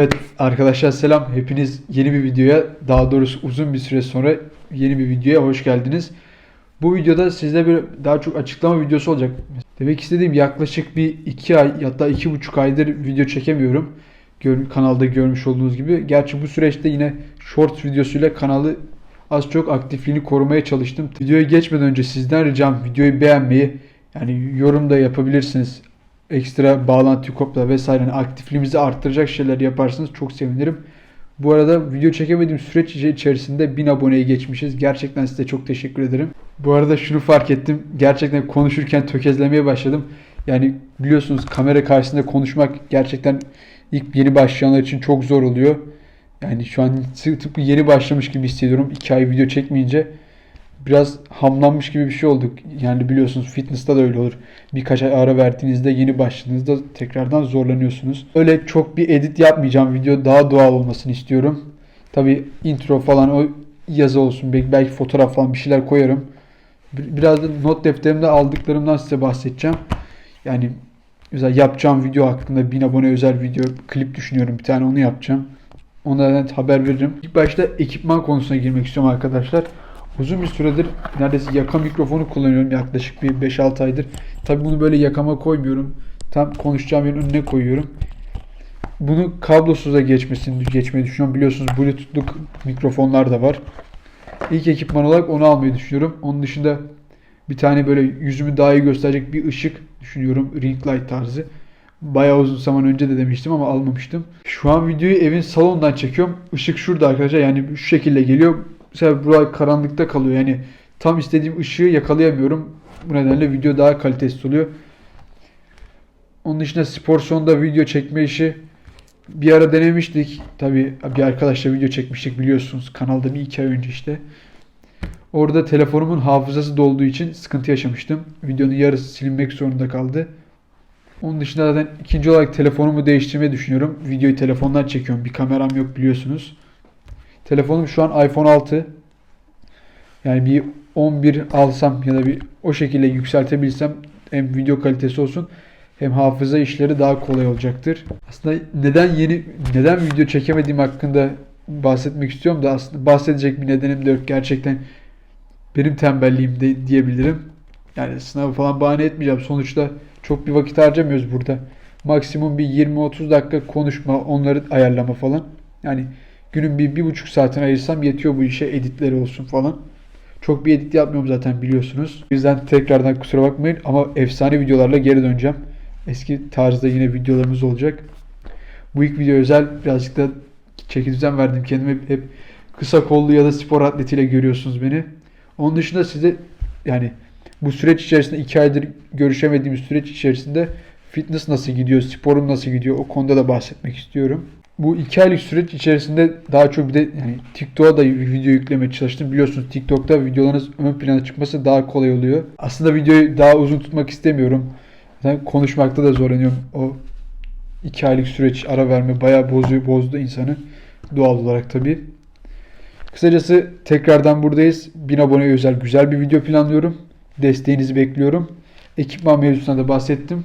Evet arkadaşlar selam. Hepiniz yeni bir videoya daha doğrusu uzun bir süre sonra yeni bir videoya hoş geldiniz. Bu videoda sizde bir daha çok açıklama videosu olacak. Demek istediğim yaklaşık bir iki ay hatta iki buçuk aydır video çekemiyorum. Gör, kanalda görmüş olduğunuz gibi. Gerçi bu süreçte yine short videosuyla kanalı az çok aktifliğini korumaya çalıştım. Videoya geçmeden önce sizden ricam videoyu beğenmeyi yani yorum da yapabilirsiniz. Ekstra bağlantı kopla vesaire yani aktifliğimizi arttıracak şeyler yaparsanız çok sevinirim. Bu arada video çekemediğim süreç içerisinde 1000 aboneyi geçmişiz. Gerçekten size çok teşekkür ederim. Bu arada şunu fark ettim. Gerçekten konuşurken tökezlemeye başladım. Yani biliyorsunuz kamera karşısında konuşmak gerçekten ilk yeni başlayanlar için çok zor oluyor. Yani şu an tıpkı yeni başlamış gibi hissediyorum. 2 ay video çekmeyince biraz hamlanmış gibi bir şey olduk. Yani biliyorsunuz fitness'ta da öyle olur. Birkaç ay ara verdiğinizde yeni başladığınızda tekrardan zorlanıyorsunuz. Öyle çok bir edit yapmayacağım. Video daha doğal olmasını istiyorum. Tabi intro falan o yazı olsun. Belki, belki fotoğraf falan bir şeyler koyarım. Biraz da not defterimde aldıklarımdan size bahsedeceğim. Yani mesela yapacağım video hakkında 1000 abone özel video klip düşünüyorum. Bir tane onu yapacağım. Onlardan haber veririm. İlk başta ekipman konusuna girmek istiyorum arkadaşlar. Uzun bir süredir neredeyse yaka mikrofonu kullanıyorum yaklaşık bir 5-6 aydır. Tabi bunu böyle yakama koymuyorum. Tam konuşacağım yerin önüne koyuyorum. Bunu kablosuza geçmesini geçmeyi düşünüyorum. Biliyorsunuz Bluetooth'luk mikrofonlar da var. İlk ekipman olarak onu almayı düşünüyorum. Onun dışında bir tane böyle yüzümü daha iyi gösterecek bir ışık düşünüyorum. Ring light tarzı. Bayağı uzun zaman önce de demiştim ama almamıştım. Şu an videoyu evin salonundan çekiyorum. Işık şurada arkadaşlar. Yani şu şekilde geliyor. Mesela buraya karanlıkta kalıyor. Yani tam istediğim ışığı yakalayamıyorum. Bu nedenle video daha kalitesiz oluyor. Onun dışında spor sonunda video çekme işi bir ara denemiştik. Tabi bir arkadaşla video çekmiştik biliyorsunuz. Kanalda bir iki ay önce işte. Orada telefonumun hafızası dolduğu için sıkıntı yaşamıştım. Videonun yarısı silinmek zorunda kaldı. Onun dışında zaten ikinci olarak telefonumu değiştirmeyi düşünüyorum. Videoyu telefondan çekiyorum. Bir kameram yok biliyorsunuz. Telefonum şu an iPhone 6. Yani bir 11 alsam ya da bir o şekilde yükseltebilsem hem video kalitesi olsun hem hafıza işleri daha kolay olacaktır. Aslında neden yeni neden video çekemediğim hakkında bahsetmek istiyorum da aslında bahsedecek bir nedenim de yok gerçekten benim tembelliğim de diyebilirim. Yani sınavı falan bahane etmeyeceğim. Sonuçta çok bir vakit harcamıyoruz burada. Maksimum bir 20-30 dakika konuşma, onları ayarlama falan. Yani günün bir, bir buçuk saatini ayırsam yetiyor bu işe editleri olsun falan. Çok bir edit yapmıyorum zaten biliyorsunuz. O yüzden tekrardan kusura bakmayın ama efsane videolarla geri döneceğim. Eski tarzda yine videolarımız olacak. Bu ilk video özel birazcık da çeki düzen verdim kendime. Hep, kısa kollu ya da spor atletiyle görüyorsunuz beni. Onun dışında size yani bu süreç içerisinde iki aydır görüşemediğimiz süreç içerisinde fitness nasıl gidiyor, sporum nasıl gidiyor o konuda da bahsetmek istiyorum. Bu iki aylık süreç içerisinde daha çok bir de yani TikTok'a da video yüklemeye çalıştım. Biliyorsunuz TikTok'ta videolarınız ön plana çıkması daha kolay oluyor. Aslında videoyu daha uzun tutmak istemiyorum. Zaten konuşmakta da zorlanıyorum. O iki aylık süreç ara verme bayağı bozuyor, bozdu insanı. Doğal olarak tabii. Kısacası tekrardan buradayız. 1000 aboneye özel güzel bir video planlıyorum. Desteğinizi bekliyorum. Ekipman mevzusuna da bahsettim.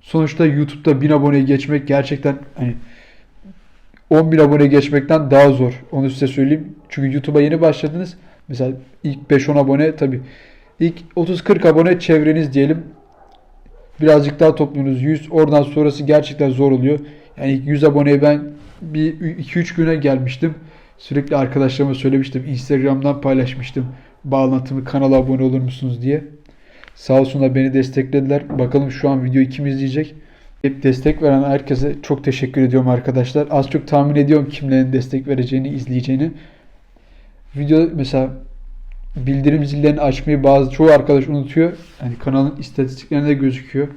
Sonuçta YouTube'da 1000 aboneye geçmek gerçekten hani 10 bin abone geçmekten daha zor. Onu size söyleyeyim. Çünkü YouTube'a yeni başladınız. Mesela ilk 5-10 abone tabi. İlk 30-40 abone çevreniz diyelim. Birazcık daha topluyorsunuz. 100 oradan sonrası gerçekten zor oluyor. Yani ilk 100 aboneye ben bir 2-3 güne gelmiştim. Sürekli arkadaşlarıma söylemiştim. Instagram'dan paylaşmıştım. Bağlantımı kanala abone olur musunuz diye. Sağ olsunlar beni desteklediler. Bakalım şu an videoyu kim izleyecek. Hep destek veren herkese çok teşekkür ediyorum arkadaşlar. Az çok tahmin ediyorum kimlerin destek vereceğini, izleyeceğini. Video mesela bildirim zillerini açmayı bazı çoğu arkadaş unutuyor. Yani kanalın istatistiklerinde gözüküyor.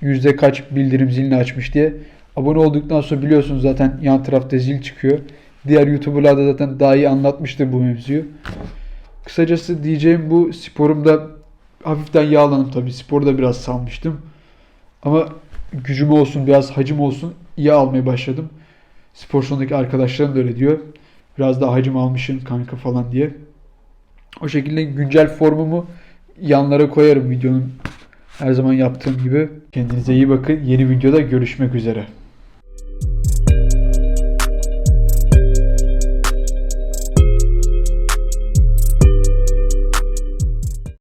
Yüzde kaç bildirim zilini açmış diye. Abone olduktan sonra biliyorsunuz zaten yan tarafta zil çıkıyor. Diğer YouTuber'lar da zaten daha iyi anlatmıştır bu mevzuyu. Kısacası diyeceğim bu sporumda hafiften yağlandım tabii. Sporu da biraz salmıştım. Ama gücüm olsun, biraz hacim olsun iyi almaya başladım. Spor salonundaki arkadaşlarım da öyle diyor. Biraz daha hacim almışsın kanka falan diye. O şekilde güncel formumu yanlara koyarım videonun her zaman yaptığım gibi. Kendinize iyi bakın. Yeni videoda görüşmek üzere.